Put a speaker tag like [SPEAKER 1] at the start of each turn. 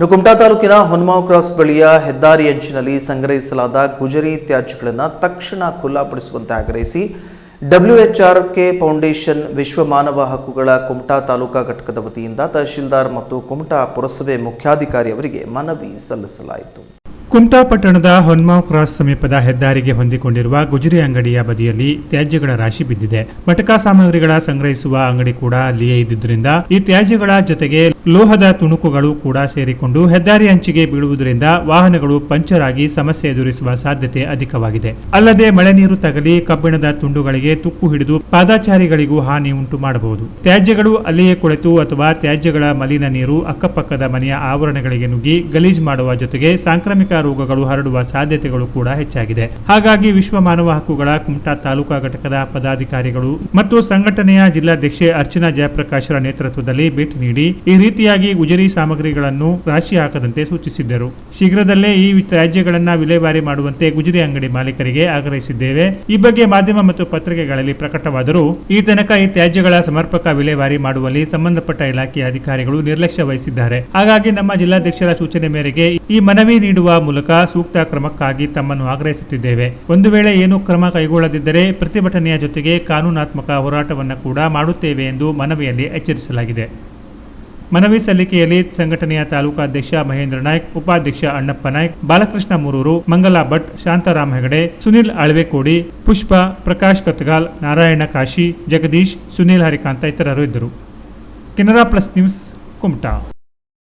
[SPEAKER 1] ಇನ್ನು ಕುಮಟಾ ತಾಲೂಕಿನ ಹೊನ್ಮಾವ್ ಕ್ರಾಸ್ ಬಳಿಯ ಹೆದ್ದಾರಿ ಅಂಚಿನಲ್ಲಿ ಸಂಗ್ರಹಿಸಲಾದ ಗುಜರಿ ತ್ಯಾಜ್ಯಗಳನ್ನು ತಕ್ಷಣ ಖುಲ್ಲಾಪಡಿಸುವಂತೆ ಆಗ್ರಹಿಸಿ ಡಬ್ಲ್ಯೂಎಚ್ಆರ್ಕೆ ಫೌಂಡೇಶನ್ ವಿಶ್ವ ಮಾನವ ಹಕ್ಕುಗಳ ಕುಮಟಾ ತಾಲೂಕಾ ಘಟಕದ ವತಿಯಿಂದ ತಹಶೀಲ್ದಾರ್ ಮತ್ತು ಕುಮಟಾ ಪುರಸಭೆ ಮುಖ್ಯಾಧಿಕಾರಿ ಅವರಿಗೆ ಮನವಿ ಸಲ್ಲಿಸಲಾಯಿತು.
[SPEAKER 2] ಕುಮಟಾ ಪಟ್ಟಣದ ಹೊನ್ಮಾವ್ ಕ್ರಾಸ್ ಸಮೀಪದ ಹೆದ್ದಾರಿಗೆ ಹೊಂದಿಕೊಂಡಿರುವ ಗುಜರಿ ಅಂಗಡಿಯ ಬದಿಯಲ್ಲಿ ತ್ಯಾಜ್ಯಗಳ ರಾಶಿ ಬಿದ್ದಿದೆ. ಮಟಕ ಸಾಮಗ್ರಿಗಳ ಸಂಗ್ರಹಿಸುವ ಅಂಗಡಿ ಕೂಡ ಅಲ್ಲಿಯೇ ಇದ್ದುದರಿಂದ ಈ ತ್ಯಾಜ್ಯಗಳ ಜೊತೆಗೆ ಲೋಹದ ತುಣುಕುಗಳು ಕೂಡ ಸೇರಿಕೊಂಡು ಹೆದ್ದಾರಿ ಅಂಚಿಗೆ ಬೀಳುವುದರಿಂದ ವಾಹನಗಳು ಪಂಚರ್ ಆಗಿ ಸಮಸ್ಯೆ ಎದುರಿಸುವ ಸಾಧ್ಯತೆ ಅಧಿಕವಾಗಿದೆ. ಅಲ್ಲದೆ ಮಳೆ ನೀರು ತಗಲಿ ಕಬ್ಬಿಣದ ತುಂಡುಗಳಿಗೆ ತುಕ್ಕು ಹಿಡಿದು ಪಾದಾಚಾರಿಗಳಿಗೂ ಹಾನಿ ಉಂಟು ಮಾಡಬಹುದು. ತ್ಯಾಜ್ಯಗಳು ಅಲ್ಲಿಯೇ ಕೊಳೆತು ಅಥವಾ ತ್ಯಾಜ್ಯಗಳ ಮಲಿನ ನೀರು ಅಕ್ಕಪಕ್ಕದ ಮನೆಯ ಆವರಣಗಳಿಗೆ ನುಗ್ಗಿ ಗಲೀಜ್ ಮಾಡುವ ಜೊತೆಗೆ ಸಾಂಕ್ರಾಮಿಕ ರೋಗಗಳು ಹರಡುವ ಸಾಧ್ಯತೆಗಳು ಕೂಡ ಹೆಚ್ಚಾಗಿದೆ. ಹಾಗಾಗಿ ವಿಶ್ವ ಮಾನವ ಹಕ್ಕುಗಳ ಕುಮಟಾ ತಾಲೂಕಾ ಘಟಕದ ಪದಾಧಿಕಾರಿಗಳು ಮತ್ತು ಸಂಘಟನೆಯ ಜಿಲ್ಲಾಧ್ಯಕ್ಷೆ ಅರ್ಚನಾ ಜಯಪ್ರಕಾಶರ ನೇತೃತ್ವದಲ್ಲಿ ಭೇಟಿ ನೀಡಿ ಈ ರೀತಿಯಾಗಿ ಗುಜರಿ ಸಾಮಗ್ರಿಗಳನ್ನು ರಾಶಿ ಹಾಕದಂತೆ ಸೂಚಿಸಿದ್ದರು. ಶೀಘ್ರದಲ್ಲೇ ಈ ತ್ಯಾಜ್ಯಗಳನ್ನ ವಿಲೇವಾರಿ ಮಾಡುವಂತೆ ಗುಜರಿ ಅಂಗಡಿ ಮಾಲೀಕರಿಗೆ ಆಗ್ರಹಿಸಿದ್ದೇವೆ. ಈ ಬಗ್ಗೆ ಮಾಧ್ಯಮ ಮತ್ತು ಪತ್ರಿಕೆಗಳಲ್ಲಿ ಪ್ರಕಟವಾದರೂ ಈ ತನಕ ಈ ತ್ಯಾಜ್ಯಗಳ ಸಮರ್ಪಕ ವಿಲೇವಾರಿ ಮಾಡುವಲ್ಲಿ ಸಂಬಂಧಪಟ್ಟ ಇಲಾಖೆಯ ಅಧಿಕಾರಿಗಳು ನಿರ್ಲಕ್ಷ್ಯ ವಹಿಸಿದ್ದಾರೆ. ಹಾಗಾಗಿ ನಮ್ಮ ಜಿಲ್ಲಾಧ್ಯಕ್ಷರ ಸೂಚನೆ ಮೇರೆಗೆ ಈ ಮನವಿ ನೀಡುವ ಮೂಲಕ ಸೂಕ್ತ ಕ್ರಮಕ್ಕಾಗಿ ತಮ್ಮನ್ನು ಆಗ್ರಹಿಸುತ್ತಿದ್ದೇವೆ. ಒಂದು ವೇಳೆ ಏನು ಕ್ರಮ ಕೈಗೊಳ್ಳದಿದ್ದರೆ ಪ್ರತಿಭಟನೆಯ ಜೊತೆಗೆ ಕಾನೂನಾತ್ಮಕ ಹೋರಾಟವನ್ನು ಕೂಡ ಮಾಡುತ್ತೇವೆ ಎಂದು ಮನವಿಯಲ್ಲಿ ಎಚ್ಚರಿಸಲಾಗಿದೆ. ಮನವಿ ಸಲ್ಲಿಕೆಯಲ್ಲಿ ಸಂಘಟನೆಯ ತಾಲೂಕಾಧ್ಯಕ್ಷ ಮಹೇಂದ್ರ ನಾಯ್ಕ್, ಉಪಾಧ್ಯಕ್ಷ ಅಣ್ಣಪ್ಪ ನಾಯ್ಕ್, ಬಾಲಕೃಷ್ಣ ಮೂರೂರು, ಮಂಗಲಾ ಭಟ್, ಶಾಂತಾರಾಮ್ ಹೆಗಡೆ, ಸುನಿಲ್ ಅಳವೆಕೋಡಿ, ಪುಷ್ಪ, ಪ್ರಕಾಶ್ ಕತ್ಗಾಲ್, ನಾರಾಯಣ ಕಾಶಿ, ಜಗದೀಶ್, ಸುನಿಲ್ ಹರಿಕಾಂತ ಇತರರು ಇದ್ದರು. Canara plus news Kumta.